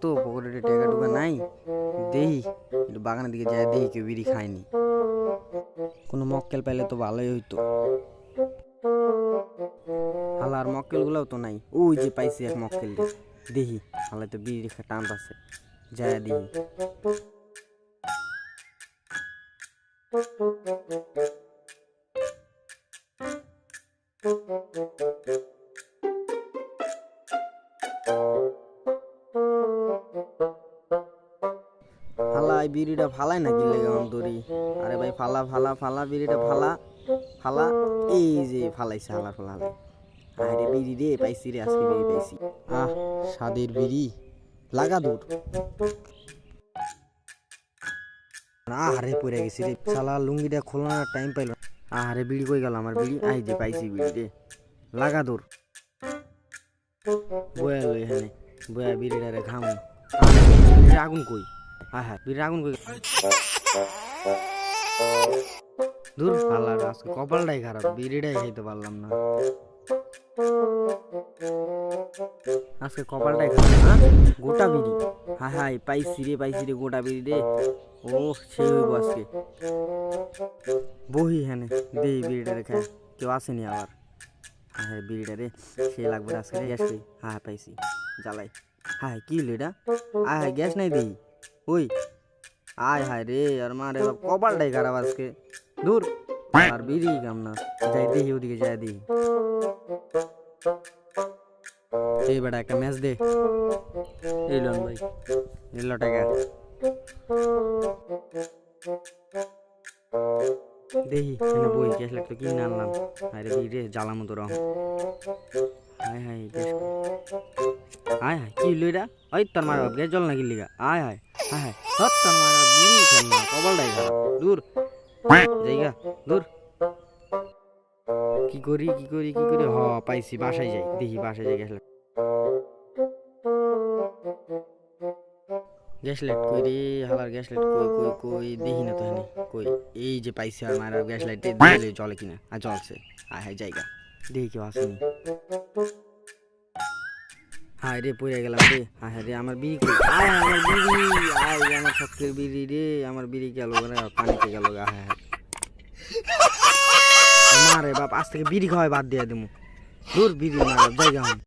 তো পকেটে টাকা টুকা নাই? দেহি বাগানের দিকে যায় দেহি, কেউ বিড়ি খায়নি। কোনো মক্কেল পাইলে তো ভালোই হইতো। হালার মক্কেলগুলোও তো নাই। ওই যে পাইছি এক মক্কেল দেহি হালাই তো বিড়ি টান আছে। যায় দেহি। এই বিড়িটা ফালাই না কি লেগে দড়ি? আরে ভাই ফালা ফালা ফালা, বিড়িটা ফালা ফালা। এই যে ফালাইছে, হালা, ফালা আরে বিড়ি রে, পাইছি রে, আজকে বিড়ি পাইছি। আহ, স্বাদের বিড়ি। লাগা দূর। আহারে পড়ে গেছি রে। শালা লুঙ্গিটা খোলানোর টাইম পাইল না। আহারে বিড়ি কই গেল আমার বিড়ি? আই যে পাইছি বিড়ি রে। লাগা দূর। বয়া লই এখানে বয়া বিড়িটারে ঘাম। আগুন কই? হ্যাঁ হ্যাঁ বিড়ির আগুন কই? দূর আল্লাহ আজকে কপালটাই খারাপ, বিড়িটাই খাইতে পারলাম না। আজকে কপালটাই খারাপ হ্যাঁ? গোটা বিড়ি। হ্যাঁ হ্যাঁ পাইছি রে পাইছি রে, গোটা বিড়ি রে। ও সে হইব আজকে। বহি হ্যাঁ দেই বিড়িটা রেখে কেউ আসেনি আবার। হ্যাঁ হ্যাঁ বিড়িটা রে, সে লাগবে আজকে গ্যাস হ্যাঁ হ্যাঁ পাইছি, জ্বালাই। হ্যাঁ হ্যাঁ কি হলো এটা? হ্যাঁ গ্যাস নাই দেই। ওই, আয় হায় রে, আর মা রে বাপ, কপালটাই খারাপ আজকে। দূর, আর বিড়ি কাম না। যাই দেখি ওদিকে, যাই দেখি। এই বেটা, একটা ম্যাচ দে। এই লোন ভাই নিল টাকা দেখি বই গ্যাস লাগতো কিনে আনলাম। আরে বিড়ি রে জ্বালা হায় হায় হায় হায় কি এটা? ওই তোর মার গ্যাস জল না কিনলিগা আয় হায় হায় হায় হত তোর মার বিড়ি খেল না কপালটাই খারাপ দূর, জায়গা, দূর। কি করি কি করি কি করি? হ, পাইছি, বাসায় যাই। দেখি, বাসায় যাই, গ্যাস লাইট গ্যাস লাইট কই রে গ্যাস লাইট কই কই কই? দেখি না তো কই? এই যে পাইছি আর মারার গ্যাস লাইটে দিলে জলে কিনা। আর জ্বলছে। আয় হায় জায়গা। দেখি কেউ আসেনি হায় রে পড়ে গেলাম রে। হায় রে, আমার বিড়ি আয়, আমার বিড়ি, আয়, আমার শখের বিড়ি রে। আমার বিড়ি গেল রে, পানিতে গেল হায় হায়। মারে বাপ, আজ থেকে বিড়ি খাওয়াই বাদ দিয়ে দেবো দূর বিড়ি, মারা জায়গা